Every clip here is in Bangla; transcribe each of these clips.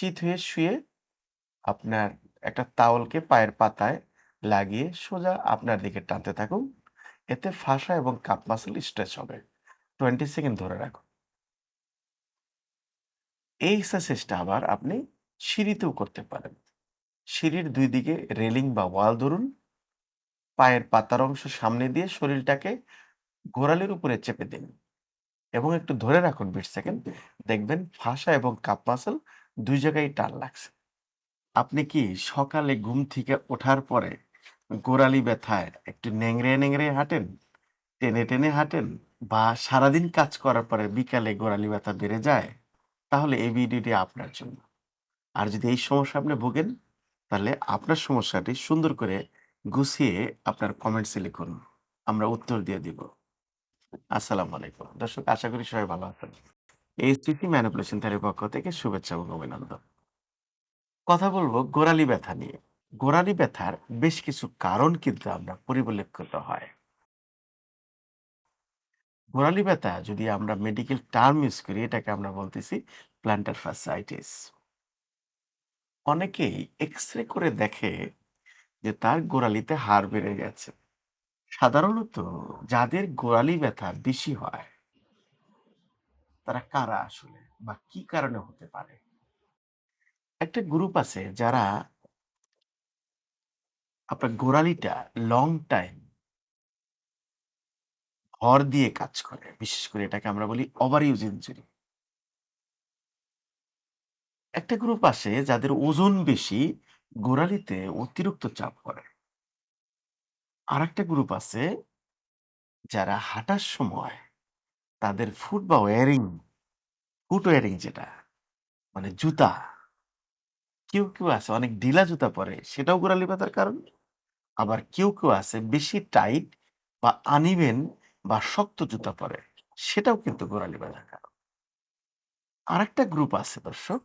চিত হয়ে শুয়ে আপনার একটা তাওলকে পায়ের পাতায় লাগিয়ে সোজা আপনার দিকে টানতে থাকুন। এতে ফাঁসা এবং কাপ মাসল স্ট্রেচ হবে। 20 সেকেন্ড ধরে রাখুন। এই এক্সারসাইজটা আবার আপনি সিঁড়িতেও করতে পারেন। সিঁড়ির দুই দিকে রেলিং বা ওয়াল ধরুন। পায়ের পাতার অংশ সামনে দিয়ে শরীরটাকে গোড়ালির উপরে চেপে দিন এবং একটু ধরে রাখুন ২০ সেকেন্ড। দেখবেন ফাঁসা এবং কাপ মাসল ২ জায়গায় টান লাগছে। আপনি কি সকালে ঘুম থেকে ওঠার পরে গোড়ালি ব্যথায় একটু ন্যাংড়ে, ন্যাংড়ে হাঁটেন? টেনে, টেনে হাঁটেন? বা সারাদিন কাজ করার পরে বিকালে গোড়ালি ব্যথা বেড়ে যায়? তাহলে এই ভিডিওটি আপনার জন্য। আর যদি এই সমস্যা আপনি ভোগেন, তাহলে আপনার সমস্যাটি সুন্দর করে গুছিয়ে আপনার কমেন্টসে লিখুন। আমরা উত্তর দিয়ে দিব। আসসালামু আলাইকুম। দর্শক আশা করি সবাই ভালো আছেন। এইচটিসি ম্যানিপুলেশন থেরাপির পক্ষ থেকে শুভেচ্ছা এবং অভিনন্দন। কথা বলব গোড়ালি ব্যথা নিয়ে। গোড়ালি ব্যথার বেশ কিছু কারণ কিন্তু আমরা পরিলক্ষিত হয়। গোড়ালি ব্যথা যদি আমরা মেডিকেল টার্ম ইউজ করি, এটাকে আমরা বলতেছি প্ল্যান্টার ফাসসাইটিস। অনেকেই এক্স-রে করে দেখে যে তার গোড়ালিতে হাড় বেড়ে গেছে। সাধারণত যাদের গোড়ালি ব্যথা বেশি হয় তারা কারা আসলে বা কি কারণে হতে পারে? একটা গ্রুপ আছে যারা আপনার গোড়ালিটা লং টাইম ভর দিয়ে কাজ করে। বিশেষ করে এটাকে আমরা বলি ওভার ইউজ ইনজুরি। একটা গ্রুপ আসে যাদের ওজন বেশি, গোড়ালিতে অতিরিক্ত চাপ পড়ে। আরেকটা গ্রুপ আছে যারা হাঁটার সময় তাদের ফুট বা ওয়ারিং, ফুট ওয়ারিং যেটা মানে জুতা কেউ, কেউ আছে অনেক ঢিলা জুতা পরে সেটাও গোড়ালি ব্যথার কারণ। আবার কেউ, কেউ আছে বেশি টাইট বা আনইভেন বা শক্ত জুতা পরে সেটাও কিন্তু গোড়ালি ব্যথার কারণ। আরেকটা গ্রুপ আছে দর্শক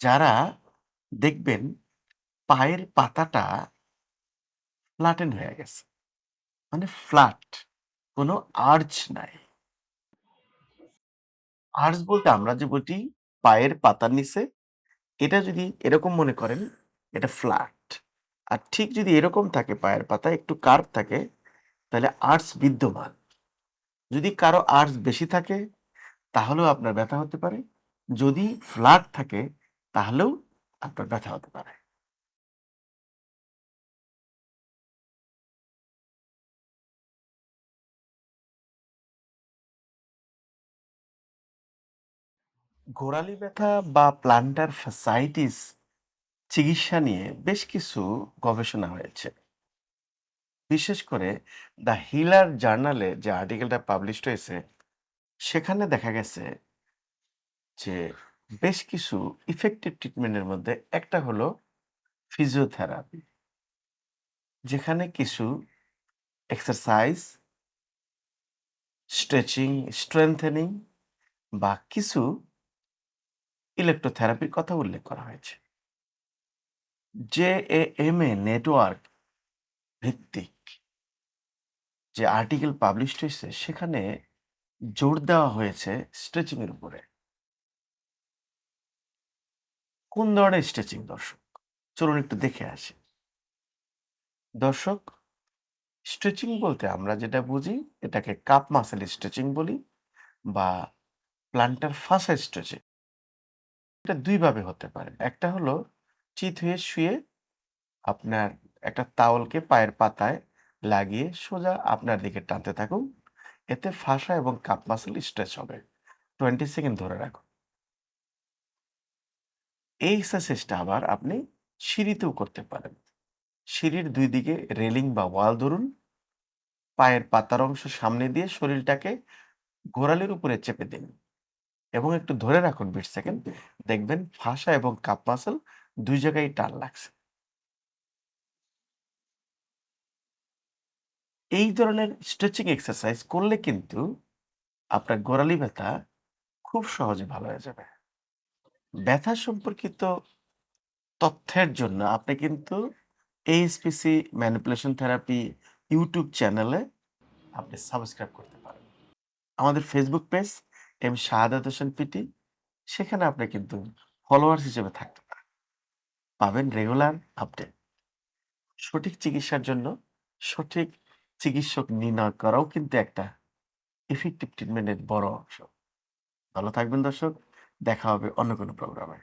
যারা দেখবেন পায়ের পাতাটা ফ্ল্যাটেন হয়ে গেছে। মানে ফ্ল্যাট কোনো আর্চ নাই। আর্চ বলতে আমরা যে বলি পায়ের পাতার নিচে, এটা যদি এরকম মনে করেন, এটা ফ্ল্যাট। আর ঠিক যদি এরকম থাকে পায়ের পাতা একটু কার্ভ থাকে, তাহলে আর্চ বিদ্যমান। যদি কারও আর্চ বেশি থাকে, তাহলেও আপনার ব্যথা হতে পারে। যদি ফ্ল্যাট থাকে, তাহলেও আপনার ব্যথা হতে পারে। গোড়ালি ব্যথা বা প্ল্যান্টার ফাসাইটিস চিকিৎসা নিয়ে বেশ কিছু গবেষণা হয়েছে। বিশেষ করে দ্য হিলার জার্নালে যে আর্টিকেলটা পাবলিশ হয়েছে সেখানে দেখা গেছে যে বেশ কিছু ইফেক্টিভ ট্রিটমেন্টের মধ্যে একটা হলো ফিজিওথেরাপি। যেখানে কিছু এক্সারসাইজ স্ট্রেচিং, স্ট্রেংথেনিং বা কিছু ইলেক্ট্রোথেরাপির কথা উল্লেখ করা হয়েছে। যে এম এ নেটওয়ার্ক ভিত্তিক যে আর্টিকেল পাবলিশড হয়েছে সেখানে জোর দেওয়া হয়েছে স্ট্রেচিং এর উপরে। কোন ধরনের স্ট্রেচিং দর্শক? চলুন একটু দেখে আসি। দর্শক, স্ট্রেচিং বলতে আমরা যেটা বুঝি এটাকে কাপ মাসেল স্ট্রেচিং বলি বা প্ল্যান্টার ফাসা স্ট্রেচিং। এটা ২ ভাবে হতে পারে। একটা হলো চিত হয়ে শুয়ে আপনার একটা তাওয়ালকে পায়ের পাতায় লাগিয়ে সোজা আপনার দিকে টানতে থাকুন। এতে ফাসা এবং কাপ মাসল স্ট্রেচ হবে। 20 সেকেন্ড ধরে রাখুন। এই এক্সারসাইজটা আবার আপনি সিঁড়িতেও করতে পারেন। সিঁড়ির দুই দিকে রেলিং বা ওয়াল ধরুন। পায়ের পাতার অংশ সামনে দিয়ে শরীরটাকে গোড়ালির উপরে চেপে দিন এবং একটু ধরে রাখুন ২০ সেকেন্ড। দেখবেন ফাঁসা এবং কাপ মাসল ২ জায়গায় টান লাগছে। এই ধরনের স্ট্রেচিং এক্সারসাইজ করলে কিন্তু আপনার গোড়ালি ব্যথা খুব সহজে ভালো হয়ে যাবে। ব্যথা সম্পর্কিত তথ্যের জন্য আপনি কিন্তু এইচপিসি ম্যানিপুলেশন থেরাপি ইউটিউব চ্যানেলে আপনি সাবস্ক্রাইব করতে পারেন। আমাদের Facebook page M Shahadat Hossain PT, সেখানে আপনি কিন্তু ফলোয়ার্স হিসেবে থাকতে পারেন। পাবেন রেগুলার আপডেট সঠিক চিকিৎসার জন্য সঠিক চিকিৎসক নির্ণয় করাও কিন্তু একটা ইফেক্টিভ ট্রিটমেন্টের বড় অংশ। ভালো থাকবেন দর্শক, দেখা হবে অন্য কোনো প্রোগ্রামে